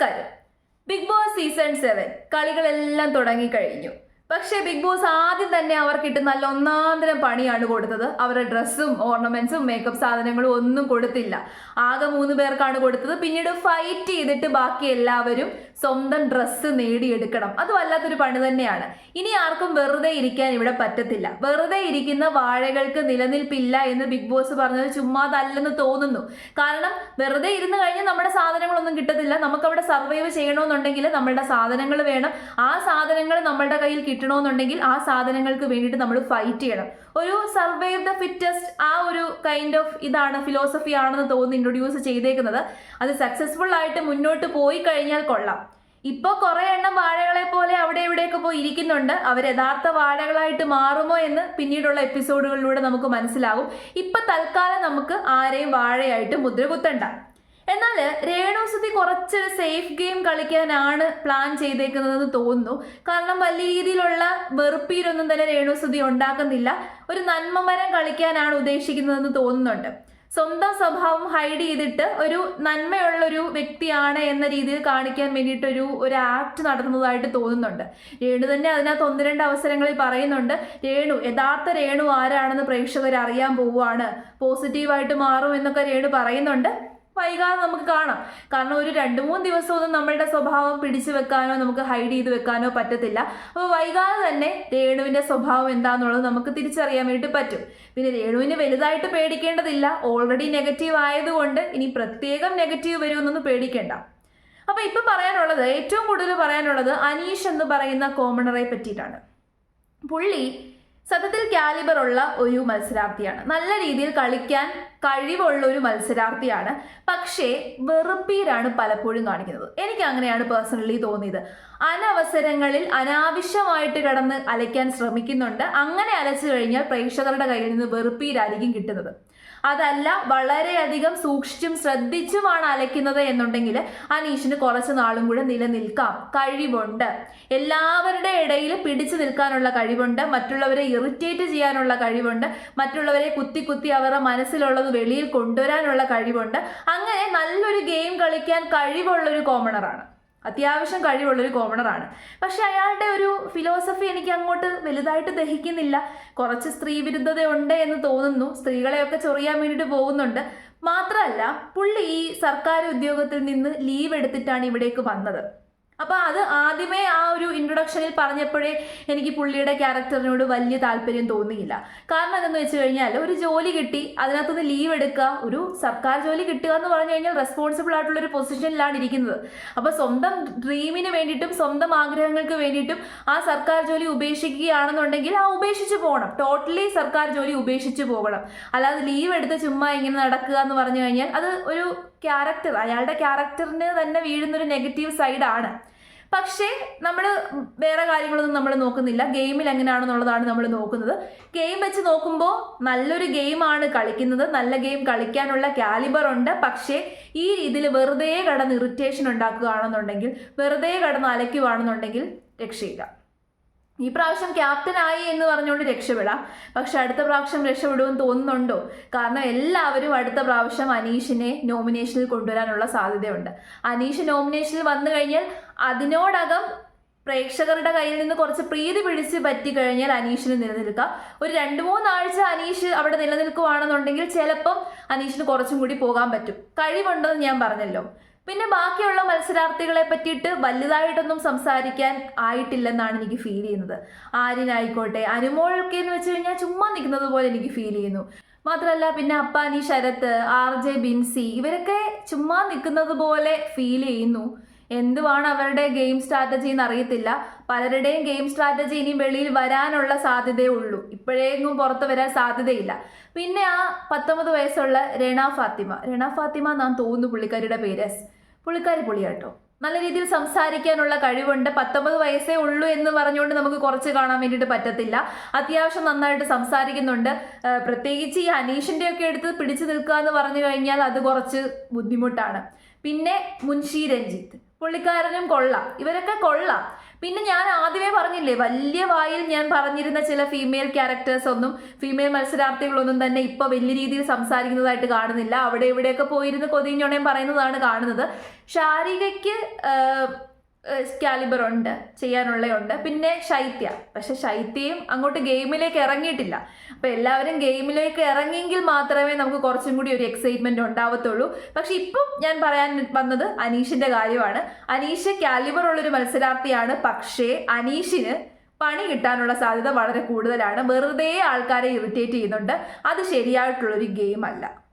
നമസ്കാരം. Big Boss season seven കളികളെല്ലാം തുടങ്ങിക്കഴിഞ്ഞു. പക്ഷേ ബിഗ് ബോസ് ആദ്യം തന്നെ അവർക്കിട്ട് നല്ല ഒന്നാന്തരം പണിയാണ് കൊടുത്തത്. അവരുടെ ഡ്രസ്സും ഓർണമെന്റ്സും മേക്കപ്പ് സാധനങ്ങളും ഒന്നും കൊടുത്തില്ല. ആകെ മൂന്ന് പേർക്കാണ് കൊടുത്തത്. പിന്നീട് ഫൈറ്റ് ചെയ്തിട്ട് ബാക്കി എല്ലാവരും സ്വന്തം ഡ്രസ്സ് നേടിയെടുക്കണം. അത് വല്ലാത്തൊരു പണി തന്നെയാണ്. ഇനി ആർക്കും വെറുതെ ഇരിക്കാൻ ഇവിടെ പറ്റത്തില്ല. വെറുതെ ഇരിക്കുന്ന വാഴകൾക്ക് നിലനിൽപ്പില്ല എന്ന് ബിഗ് ബോസ് പറഞ്ഞത് ചുമ്മാതല്ലെന്ന് തോന്നുന്നു. കാരണം വെറുതെ ഇരുന്ന് കഴിഞ്ഞാൽ നമ്മുടെ സാധനങ്ങളൊന്നും കിട്ടത്തില്ല. നമുക്ക് അവിടെ സർവൈവ് ചെയ്യണമെന്നുണ്ടെങ്കിൽ നമ്മളുടെ സാധനങ്ങൾ വേണം. ആ സാധനങ്ങൾ നമ്മളുടെ കയ്യിൽ കിട്ടണമെന്നുണ്ടെങ്കിൽ ആ സാധനങ്ങൾക്ക് വേണ്ടിയിട്ട് നമ്മൾ ഫൈറ്റ് ചെയ്യണം. ഒരു സർവൈവ് ദ ഫിറ്റസ്റ്റ് ആ ഒരു കൈൻഡ് ഓഫ് ഇതാണ് ഫിലോസഫി ആണെന്ന് തോന്നുന്നു ഇൻട്രൊഡ്യൂസ് ചെയ്തേക്കുന്നത്. അത് സക്സസ്ഫുൾ ആയിട്ട് മുന്നോട്ട് പോയി കഴിഞ്ഞാൽ കൊള്ളാം. ഇപ്പോൾ കുറേ എണ്ണം വാഴകളെ പോലെ അവിടെ ഇവിടെയൊക്കെ പോയി ഇരിക്കുന്നുണ്ട്. അവർ യഥാർത്ഥ വാഴകളായിട്ട് മാറുമോ എന്ന് പിന്നീടുള്ള എപ്പിസോഡുകളിലൂടെ നമുക്ക് മനസ്സിലാവും. ഇപ്പൊ തൽക്കാലം നമുക്ക് ആരെയും വാഴയായിട്ട് മുദ്ര കുത്തണ്ട എന്നാൽ രേണുസുതി കുറച്ചൊരു സേഫ് ഗെയിം കളിക്കാനാണ് പ്ലാൻ ചെയ്തേക്കുന്നതെന്ന് തോന്നുന്നു. കാരണം വലിയ രീതിയിലുള്ള വെറുപ്പീരൊന്നും തന്നെ രേണുസുതി ഉണ്ടാക്കുന്നില്ല. ഒരു നന്മമരം കളിക്കാനാണ് ഉദ്ദേശിക്കുന്നതെന്ന് തോന്നുന്നുണ്ട്. സ്വന്തം സ്വഭാവം ഹൈഡ് ചെയ്തിട്ട് ഒരു നന്മയുള്ള ഒരു വ്യക്തിയാണ് എന്ന രീതിയിൽ കാണിക്കാൻ വേണ്ടിയിട്ടൊരു ഒരു ആക്ട് നടത്തുന്നതായിട്ട് തോന്നുന്നുണ്ട്. രേണു തന്നെ അതിനകത്ത് ഒന്ന് രണ്ട് അവസരങ്ങളിൽ പറയുന്നുണ്ട് രേണു യഥാർത്ഥ രേണു ആരാണെന്ന് പ്രേക്ഷകർ അറിയാൻ പോവുകയാണ്. പോസിറ്റീവായിട്ട് മാറും എന്നൊക്കെ രേണു പറയുന്നുണ്ട്. വൈകാതെ നമുക്ക് കാണാം. കാരണം ഒരു രണ്ട് മൂന്ന് ദിവസമൊന്നും നമ്മളുടെ സ്വഭാവം പിടിച്ചു വെക്കാനോ നമുക്ക് ഹൈഡ് ചെയ്ത് വെക്കാനോ പറ്റത്തില്ല. അപ്പോൾ വൈകാതെ തന്നെ രേണുവിന്റെ സ്വഭാവം എന്താണെന്നുള്ളത് നമുക്ക് തിരിച്ചറിയാൻ വേണ്ടി പറ്റും. പിന്നെ രേണുവിന് വലുതായിട്ട് പേടിക്കേണ്ടതില്ല. ഓൾറെഡി നെഗറ്റീവ് ആയതുകൊണ്ട് ഇനി പ്രത്യേകം നെഗറ്റീവ് വരുമെന്നൊന്നും പേടിക്കേണ്ട. അപ്പോൾ ഇപ്പം പറയാനുള്ളത് ഏറ്റവും കൂടുതൽ പറയാനുള്ളത് അനീഷ് എന്ന് പറയുന്ന കോമണറെ പറ്റിയിട്ടാണ്. പുള്ളി സത്യത്തിൽ കാലിബർ ഉള്ള ഒരു മത്സരാർത്ഥിയാണ്. നല്ല രീതിയിൽ കളിക്കാൻ കഴിവുള്ള ഒരു മത്സരാർത്ഥിയാണ്. പക്ഷേ വെറുപ്പീരാണ് പലപ്പോഴും കാണിക്കുന്നത്. എനിക്ക് അങ്ങനെയാണ് പേഴ്സണലി തോന്നിയത്. അനവസരങ്ങളിൽ അനാവശ്യമായിട്ട് കടന്ന് അലയ്ക്കാൻ ശ്രമിക്കുന്നുണ്ട്. അങ്ങനെ അലച്ചു കഴിഞ്ഞാൽ പ്രേക്ഷകരുടെ കയ്യിൽ നിന്ന് വെറുപ്പീരായിരിക്കും കിട്ടുന്നത്. അതല്ല വളരെയധികം സൂക്ഷിച്ചും ശ്രദ്ധിച്ചുമാണ് അലയ്ക്കുന്നത് എന്നുണ്ടെങ്കിൽ അനീഷിന് കുറച്ച് നാളും കൂടെ നിലനിൽക്കാം. കഴിവുണ്ട്. എല്ലാവരുടെ ഇടയിൽ പിടിച്ചു നിൽക്കാനുള്ള കഴിവുണ്ട്. മറ്റുള്ളവരെ ഇറിറ്റേറ്റ് ചെയ്യാനുള്ള കഴിവുണ്ട്. മറ്റുള്ളവരെ കുത്തി കുത്തി അവരുടെ മനസ്സിലുള്ളത് വെളിയിൽ കൊണ്ടുവരാനുള്ള കഴിവുണ്ട്. അങ്ങനെ നല്ലൊരു ഗെയിം കളിക്കാൻ കഴിവുള്ള ഒരു കോമണറാണ് അത്യാവശ്യം കഴിവുള്ളൊരു കോമണറാണ് പക്ഷെ അയാളുടെ ഒരു ഫിലോസഫി എനിക്ക് അങ്ങോട്ട് വലുതായിട്ട് ദഹിക്കുന്നില്ല. കുറച്ച് സ്ത്രീ വിരുദ്ധത ഉണ്ട് എന്ന് തോന്നുന്നു. സ്ത്രീകളെയൊക്കെ ചൊറിയാൻ വേണ്ടിയിട്ട് പോകുന്നുണ്ട്. മാത്രമല്ല പുള്ളി ഈ സർക്കാർ ഉദ്യോഗത്തിൽ നിന്ന് ലീവ് എടുത്തിട്ടാണ് ഇവിടേക്ക് വന്നത്. അപ്പോൾ അത് ആദ്യമേ ആ ഒരു ഇൻട്രൊഡക്ഷനിൽ പറഞ്ഞപ്പോഴേ എനിക്ക് പുള്ളിയുടെ ക്യാരക്ടറിനോട് വലിയ താല്പര്യം തോന്നിയില്ല. കാരണം എന്തെന്ന് വെച്ച് കഴിഞ്ഞാൽ ഒരു ജോലി കിട്ടി അതിനകത്തുനിന്ന് ലീവ് എടുക്കുക ഒരു സർക്കാർ ജോലി കിട്ടുക എന്ന് പറഞ്ഞു കഴിഞ്ഞാൽ റെസ്പോൺസിബിൾ ആയിട്ടുള്ള ഒരു പൊസിഷനിലാണ് ഇരിക്കുന്നത്. അപ്പോൾ സ്വന്തം ഡ്രീമിന് വേണ്ടിയിട്ടും സ്വന്തം ആഗ്രഹങ്ങൾക്ക് വേണ്ടിയിട്ടും ആ സർക്കാർ ജോലി ഉപേക്ഷിക്കുകയാണെന്നുണ്ടെങ്കിൽ ആ ഉപേക്ഷിച്ച് പോകണം. ടോട്ടലി സർക്കാർ ജോലി ഉപേക്ഷിച്ച് പോകണം. അല്ലാതെ ലീവ് എടുത്ത് ചുമ്മാ ഇങ്ങനെ നടക്കുക എന്ന് പറഞ്ഞു കഴിഞ്ഞാൽ അത് ഒരു ക്യാരക്ടർ അയാളുടെ ക്യാരക്ടറിന് തന്നെ വീഴുന്നൊരു നെഗറ്റീവ് സൈഡാണ് പക്ഷേ നമ്മൾ വേറെ കാര്യങ്ങളൊന്നും നമ്മൾ നോക്കുന്നില്ല. ഗെയിമിൽ എങ്ങനെയാണെന്നുള്ളതാണ് നമ്മൾ നോക്കുന്നത്. ഗെയിം വെച്ച് നോക്കുമ്പോൾ നല്ലൊരു ഗെയിമാണ് കളിക്കുന്നത്. നല്ല ഗെയിം കളിക്കാനുള്ള കാലിബർ ഉണ്ട്. പക്ഷേ ഈ രീതിയിൽ വെറുതെ കടന്ന് ഇറിറ്റേഷൻ ഉണ്ടാക്കുകയാണെന്നുണ്ടെങ്കിൽ വെറുതെ കടന്ന് അലയ്ക്കുകയാണെന്നുണ്ടെങ്കിൽ രക്ഷയില്ല. ഈ പ്രാവശ്യം ക്യാപ്റ്റനായി എന്ന് പറഞ്ഞുകൊണ്ട് രക്ഷപ്പെടാം. പക്ഷെ അടുത്ത പ്രാവശ്യം രക്ഷപ്പെടുമെന്ന് തോന്നുന്നുണ്ടോ? കാരണം എല്ലാവരും അടുത്ത പ്രാവശ്യം അനീഷിനെ നോമിനേഷനിൽ കൊണ്ടുവരാനുള്ള സാധ്യതയുണ്ട്. അനീഷ് നോമിനേഷനിൽ വന്നു കഴിഞ്ഞാൽ അതിനോടകം പ്രേക്ഷകരുടെ കയ്യിൽ നിന്ന് കുറച്ച് പ്രീതി പിടിച്ച് പറ്റി കഴിഞ്ഞാൽ അനീഷിന് നിലനിൽക്കാം. ഒരു രണ്ട് മൂന്നാഴ്ച അനീഷ് അവിടെ നിലനിൽക്കുവാണെന്നുണ്ടെങ്കിൽ ചിലപ്പം അനീഷിന് കുറച്ചും കൂടി പോകാൻ പറ്റും. കഴിവുണ്ടെന്ന് ഞാൻ പറഞ്ഞല്ലോ. പിന്നെ ബാക്കിയുള്ള മത്സരാർത്ഥികളെ പറ്റിയിട്ട് വലുതായിട്ടൊന്നും സംസാരിക്കാൻ ആയിട്ടില്ലെന്നാണ് എനിക്ക് ഫീൽ ചെയ്യുന്നത്. ആര്യനായിക്കോട്ടെ അനുമോൾക്ക് എന്ന് വെച്ച് കഴിഞ്ഞാൽ ചുമ്മാ നിൽക്കുന്നത് പോലെ എനിക്ക് ഫീൽ ചെയ്യുന്നു. മാത്രമല്ല പിന്നെ അപ്പാനി ശരത്ത് ആർ ജെ ബിൻസി ഇവരൊക്കെ ചുമ്മാ നിൽക്കുന്നത് പോലെ ഫീൽ ചെയ്യുന്നു. എന്തുവാണ് അവരുടെ ഗെയിം സ്ട്രാറ്റജി എന്ന് അറിയത്തില്ല. പലരുടെയും ഗെയിം സ്ട്രാറ്റജി ഇനി വെളിയിൽ വരാനുള്ള സാധ്യതയേ ഉള്ളൂ. ഇപ്പോഴേക്കും പുറത്ത് വരാൻ സാധ്യതയില്ല. പിന്നെ ആ പത്തൊമ്പത് വയസ്സുള്ള രണ ഫാത്തിമ. രണ ഫാത്തിമ എന്നാണ് തോന്നുന്നു പുള്ളിക്കാരിയുടെ പേര്. പുള്ളിക്കാരി പൊളിയാട്ടോ നല്ല രീതിയിൽ സംസാരിക്കാനുള്ള കഴിവുണ്ട്. പത്തൊമ്പത് വയസ്സേ ഉള്ളൂ എന്ന് പറഞ്ഞുകൊണ്ട് നമുക്ക് കുറച്ച് കാണാൻ വേണ്ടിയിട്ട് പറ്റത്തില്ല. അത്യാവശ്യം നന്നായിട്ട് സംസാരിക്കുന്നുണ്ട്. പ്രത്യേകിച്ച് ഈ അനീഷിന്റെ ഒക്കെ എടുത്ത് പിടിച്ചു നിൽക്കുക എന്ന് പറഞ്ഞു കഴിഞ്ഞാൽ അത് കുറച്ച് ബുദ്ധിമുട്ടാണ്. പിന്നെ മുൻഷി രഞ്ജിത്ത്. പുള്ളിക്കാരനും കൊള്ളാം. ഇവരൊക്കെ കൊള്ളാം. പിന്നെ ഞാൻ ആദ്യമേ പറഞ്ഞില്ലേ വലിയ വായിൽ ഞാൻ പറഞ്ഞിരുന്ന ചില ഫീമെയിൽ ക്യാരക്ടേഴ്സ് ഒന്നും ഫീമെയിൽ മത്സരാർത്ഥികളൊന്നും തന്നെ ഇപ്പൊ വലിയ രീതിയിൽ സംസാരിക്കുന്നതായിട്ട് കാണുന്നില്ല. അവിടെ ഇവിടെയൊക്കെ പോയിരുന്ന് കൊതിഞ്ഞോണയും പറയുന്നതാണ് കാണുന്നത്. ഷാരികയ്ക്ക് കാലിബർ ഉണ്ട് ചെയ്യാനുള്ളതുണ്ട് പിന്നെ ശൈത്യ. പക്ഷെ ശൈത്യയും അങ്ങോട്ട് ഗെയിമിലേക്ക് ഇറങ്ങിയിട്ടില്ല. അപ്പൊ എല്ലാവരും ഗെയിമിലേക്ക് ഇറങ്ങിയെങ്കിൽ മാത്രമേ നമുക്ക് കുറച്ചും കൂടി ഒരു എക്സൈറ്റ്മെന്റ് ഉണ്ടാവത്തുള്ളൂ. പക്ഷെ ഇപ്പം ഞാൻ പറയാൻ വന്നത് അനീഷിന്റെ കാര്യമാണ്. അനീഷ് കാലിബർ ഉള്ളൊരു മത്സരാർത്ഥിയാണ്. പക്ഷേ അനീഷിന് പണി കിട്ടാനുള്ള സാധ്യത വളരെ കൂടുതലാണ്. വെറുതെ ആൾക്കാരെ ഇറിറ്റേറ്റ് ചെയ്യുന്നുണ്ട്. അത് ശരിയായിട്ടുള്ളൊരു ഗെയിം അല്ല